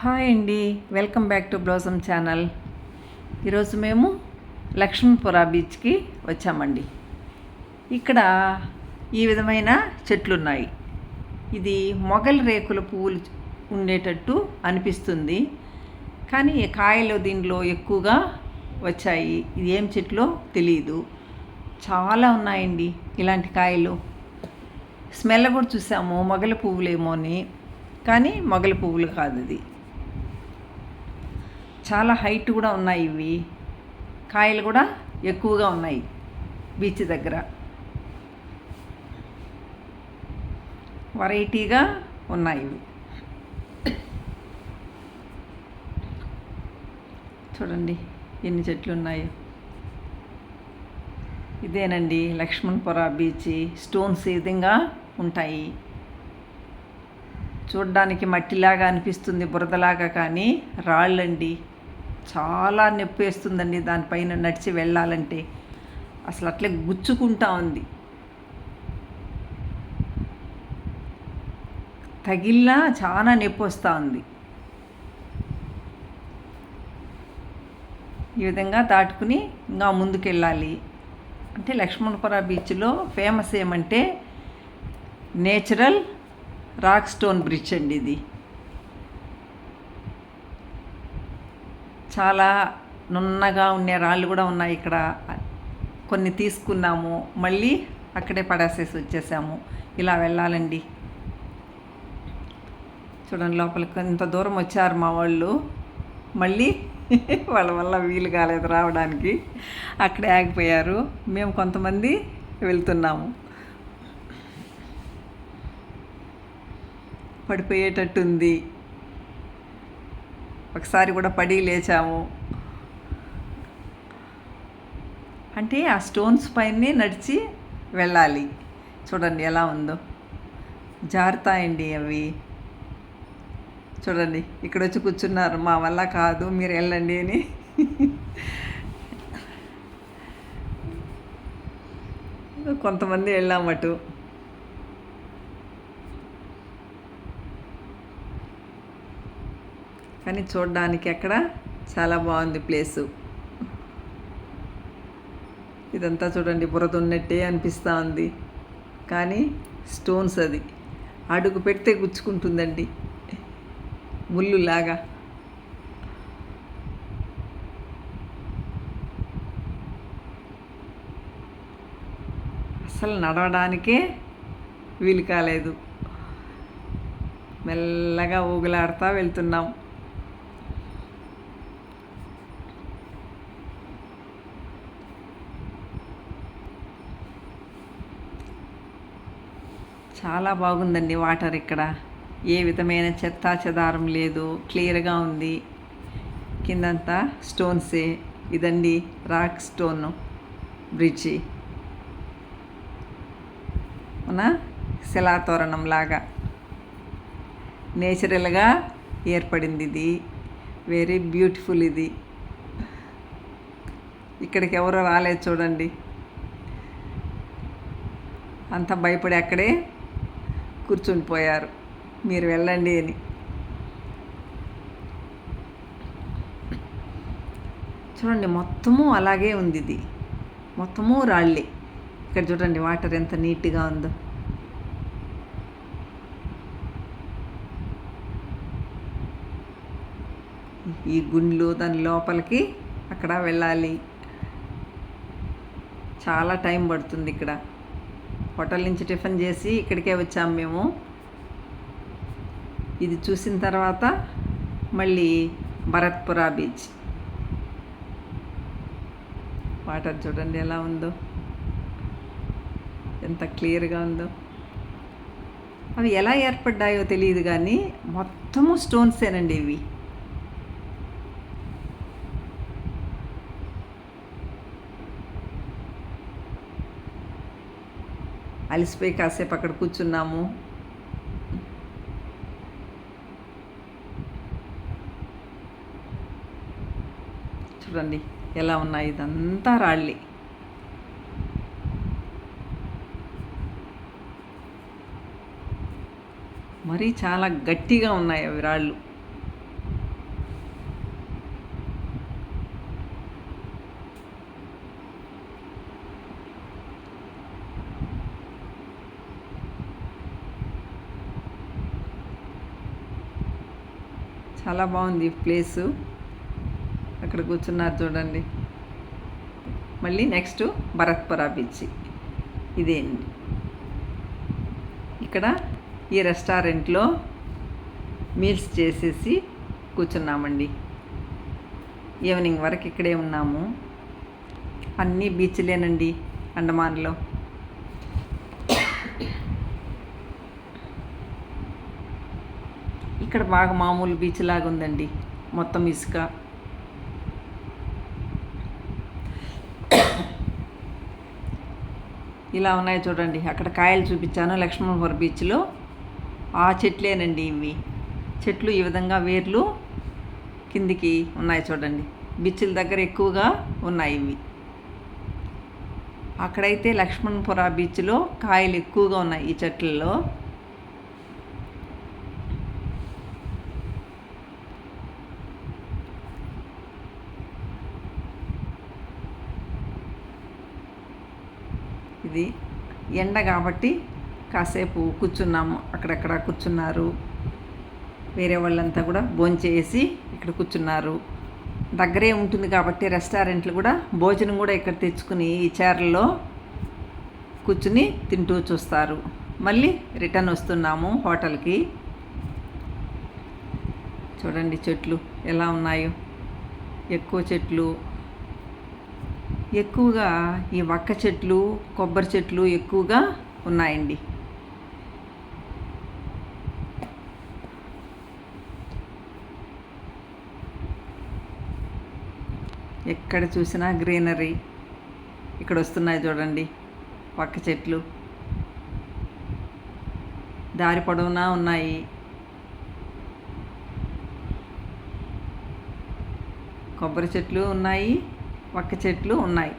Hi అండి. Welcome back to blossom channel. ఈరోజు మేము లక్ష్మీపుర బీచ్కి వచ్చామండి. ఇక్కడ ఈ విధమైన చెట్లున్నాయి. ఇది మొగల్ రేకుల పువ్వులు ఉండేటట్టు అనిపిస్తుంది. కానీ కాయలు దీనిలో ఎక్కువగా వచ్చాయి. ఇది ఏం చెట్లో తెలియదు చాలా ఉన్నాయండి ఇలాంటి కాయలు. స్మెల్ కూడా చూసాము. మొగల పువ్వులేమో అని కానీ మొగల పువ్వులు కాదు ఇది. చాలా హైట్ కూడా ఉన్నాయి ఇవి. కాయలు కూడా ఎక్కువగా ఉన్నాయి బీచ్ దగ్గర. వెరైటీగా ఉన్నాయి ఇవి. చూడండి ఎన్ని చెట్లు ఉన్నాయో. ఇదేనండి లక్ష్మణ్పుర బీచ్. స్టోన్స్ ఈ విధంగా ఉంటాయి. చూడ్డానికి మట్టిలాగా అనిపిస్తుంది బురదలాగా కానీ రాళ్ళండి. చాలా నొప్పి వేస్తుందండి దానిపైన నడిచి వెళ్ళాలంటే. అసలు అట్లే గుచ్చుకుంటా ఉంది. తగిలినా చాలా నొప్పి వస్తూ ఉంది. ఈ విధంగా దాటుకుని ఇంకా ముందుకెళ్ళాలి. అంటే లక్ష్మణపుర బీచ్లో ఫేమస్ ఏమంటే నేచురల్ రాక్ స్టోన్ బ్రిడ్జ్ అండి ఇది. చాలా నున్నగా ఉండే రాళ్ళు కూడా ఉన్నాయి ఇక్కడ. కొన్ని తీసుకున్నాము. మళ్ళీ అక్కడే పడేసేసి వచ్చేసాము. ఇలా వెళ్ళాలండి. చూడండి లోపలికి ఇంత దూరం వచ్చారు మా వాళ్ళు. మళ్ళీ వాళ్ళ వల్ల వీలు కాలేదు రావడానికి. అక్కడే ఆగిపోయారు. మేము కొంతమంది వెళ్తున్నాము. పడిపోయేటట్టుంది. ఒకసారి కూడా పడి లేచాము. అంటే ఆ స్టోన్స్ పైనే నడిచి వెళ్ళాలి. చూడండి ఎలా ఉందో. జారుతాయండి అవి. చూడండి ఇక్కడ వచ్చి కూర్చున్నారు. మా వల్ల కాదు మీరు వెళ్ళండి అని. కొంతమంది వెళ్ళామటు కానీ చూడడానికి అక్కడ చాలా బాగుంది ప్లేసు. ఇదంతా చూడండి బురద ఉన్నట్టే అనిపిస్తూ ఉంది. కానీ స్టోన్స్ అది. అడుగు పెడితే గుచ్చుకుంటుందండి. ముళ్ళులాగా. అసలు నడవడానికే వీలు కాలేదు. మెల్లగా ఊగులాడుతూ వెళ్తున్నాం. చాలా బాగుందండి వాటర్ ఇక్కడ. ఏ విధమైన చెత్త చెదారం లేదు. క్లియర్గా ఉంది. కిందంతా స్టోన్సే. ఇదండి రాక్ స్టోన్ బ్రిడ్జి. మన శిలాతోరణం లాగా. నేచురల్గా ఏర్పడింది ఇది. వెరీ బ్యూటిఫుల్ ఇది. ఇక్కడికి ఎవరో రాలేదు చూడండి. అంత భయపడి అక్కడే కూర్చుని పోయారు మీరు వెళ్ళండి అని. చూడండి మొత్తము అలాగే ఉంది ఇది. మొత్తము రాళ్ళే. ఇక్కడ చూడండి వాటర్ ఎంత నీట్గా ఉందో. ఈ గుండ్లు దాని లోపలికి అక్కడ వెళ్ళాలి. చాలా టైం పడుతుంది ఇక్కడ. హోటల్ నుంచి టిఫిన్ చేసి ఇక్కడికే వచ్చాము మేము. ఇది చూసిన తర్వాత మళ్ళీ భరత్పురా బీచ్. వాటర్ చూడండి ఎలా ఉందో. ఎంత క్లియర్గా ఉందో. అవి ఎలా ఏర్పడ్డాయో తెలియదు కానీ మొత్తము స్టోన్సేనండి ఇవి. అలసిపోయి కాసేపు అక్కడ కూర్చున్నాము. చూడండి ఎలా ఉన్నాయి ఇదంతా రాళ్ళి. మరీ చాలా గట్టిగా ఉన్నాయి అవి రాళ్ళు. చాలా బాగుంది ప్లేసు. అక్కడ కూర్చున్నారు చూడండి. మళ్ళీ నెక్స్ట్ భరత్పురా బీచ్. ఇదేంటి? ఇక్కడ ఈ రెస్టారెంట్లో మీల్స్ చేసేసి కూర్చున్నామండి. ఈవినింగ్ వరకు ఇక్కడే ఉన్నాము. అన్నీ బీచ్లేనండి అండమాన్లో. ఇక్కడ బాగా మామూలు బీచ్ లాగా ఉందండి. మొత్తం ఇసుక. ఇలా ఉన్నాయి చూడండి. అక్కడ కాయలు చూపించాను లక్ష్మణపుర బీచ్లో ఆ చెట్లేనండి ఇవి. చెట్లు ఈ విధంగా వేర్లు కిందికి ఉన్నాయి చూడండి. బీచ్ల దగ్గర ఎక్కువగా ఉన్నాయి ఇవి. అక్కడైతే లక్ష్మణపుర బీచ్లో కాయలు ఎక్కువగా ఉన్నాయి ఈ చెట్లలో. ఇది ఎండ కాబట్టి కాసేపు కూర్చున్నాము. అక్కడక్కడ కూర్చున్నారు. వేరే వాళ్ళంతా కూడా భోంచేసి ఇక్కడ కూర్చున్నారు. దగ్గరే ఉంటుంది కాబట్టి రెస్టారెంట్లు కూడా భోజనం కూడా ఇక్కడ తెచ్చుకుని ఈ చీరల్లో కూర్చుని తింటూ చూస్తారు. మళ్ళీ రిటర్న్ వస్తున్నాము హోటల్కి. చూడండి చెట్లు ఎలా ఉన్నాయో. ఎక్కువ చెట్లు ఎక్కువగా ఈ వక్క చెట్లు కొబ్బరి చెట్లు ఎక్కువగా ఉన్నాయండి. ఎక్కడ చూసినా గ్రీనరీ. ఇక్కడ వస్తున్నాయి చూడండి వక్క చెట్లు. దారి పొడవునా ఉన్నాయి. కొబ్బరి చెట్లు ఉన్నాయి. వక్క చెట్లు ఉన్నాయి.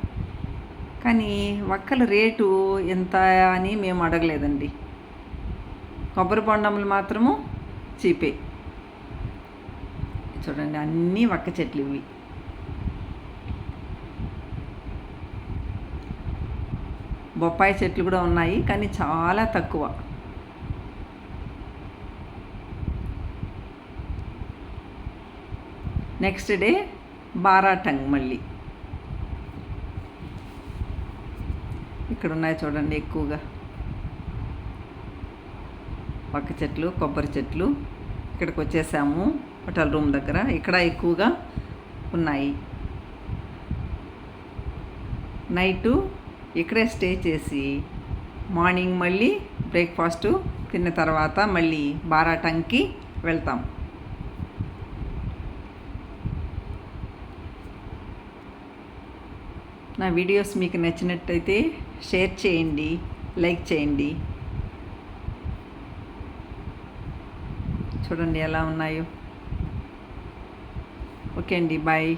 కానీ వక్కల రేటు ఎంత అని మేము అడగలేదండి. కొబ్బరి బొండములు మాత్రము చీపే. చూడండి అన్నీ వక్క చెట్లు ఇవి. బొప్పాయి చెట్లు కూడా ఉన్నాయి కానీ చాలా తక్కువ. నెక్స్ట్ డే బారాటంగ్ మళ్ళీ. ఇక్కడ ఉన్నాయి చూడండి ఎక్కువగా. పక్క చెట్లు కొబ్బరి చెట్లు. ఇక్కడికి వచ్చేసాము హోటల్ రూమ్ దగ్గర. ఇక్కడ ఎక్కువగా ఉన్నాయి. నైటు ఇక్కడే స్టే చేసి మార్నింగ్ మళ్ళీ బ్రేక్ఫాస్ట్ తిన్న తర్వాత మళ్ళీ బారాటంకి వెళ్తాం. నా వీడియోస్ మీకు నచ్చినట్టయితే షేర్ చేయండి లైక్ చేయండి. చూడండి ఎలా ఉన్నాయో. ఓకే అండి బాయ్.